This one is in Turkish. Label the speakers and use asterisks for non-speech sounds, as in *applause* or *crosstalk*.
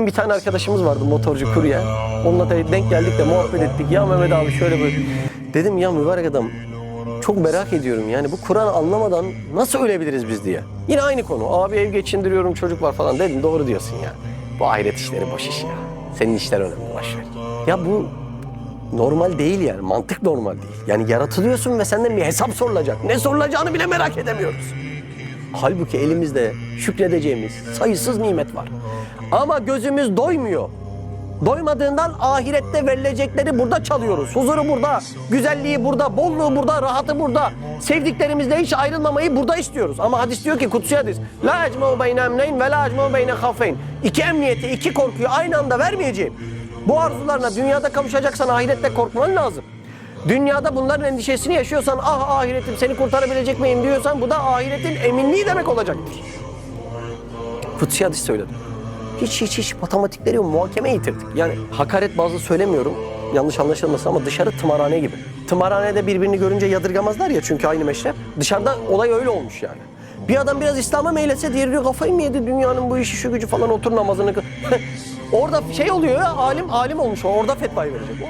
Speaker 1: Bir tane arkadaşımız vardı motorcu kurye. Onunla da denk geldik de muhabbet ettik. Ya Mehmet abi şöyle böyle. Dedim ya mübarek adam çok merak ediyorum yani bu Kur'an'ı anlamadan nasıl ölebiliriz biz diye. Yine aynı konu. Abi ev geçindiriyorum çocuk var falan dedim doğru diyorsun ya. Bu ahiret işleri boş iş ya. Senin işler önemli boş. Ya bu normal değil yani mantık normal değil. Yani yaratılıyorsun ve senden bir hesap sorulacak. Ne sorulacağını bile merak edemiyoruz. Halbuki elimizde şükredeceğimiz sayısız nimet var. Ama gözümüz doymuyor. Doymadığından ahirette verilecekleri burada çalıyoruz. Huzuru burada, güzelliği burada, bolluğu burada, rahatı burada. Sevdiklerimizle hiç ayrılmamayı burada istiyoruz. Ama hadis diyor ki kutsi hadis. La ecmeu beyne emneyn ve la ecmeu beyne hafeyn. İki emniyeti, iki korkuyu aynı anda vermeyeceğim. Bu arzularına dünyada kavuşacaksan ahirette korkman lazım. Dünyada bunların endişesini yaşıyorsan ah ahiretim seni kurtarabilecek miyim diyorsan bu da ahiretin eminliği demek olacaktır. Kutsi hadis söyledim. Hiç hiç hiç matematikleri. Muhakeme yitirdik. Yani hakaret bazı söylemiyorum. Yanlış anlaşılmasın ama dışarı tımarhane gibi. Tımarhanede birbirini görünce yadırgamazlar ya çünkü aynı meşrep. Dışarıda olay öyle olmuş yani. Bir adam biraz İslam'a meylese diğeri diyor kafayı mı yedi dünyanın bu işi şu gücü falan otur namazını. *laughs* Orada şey oluyor ya alim alim olmuş orada fetvayı verecek o.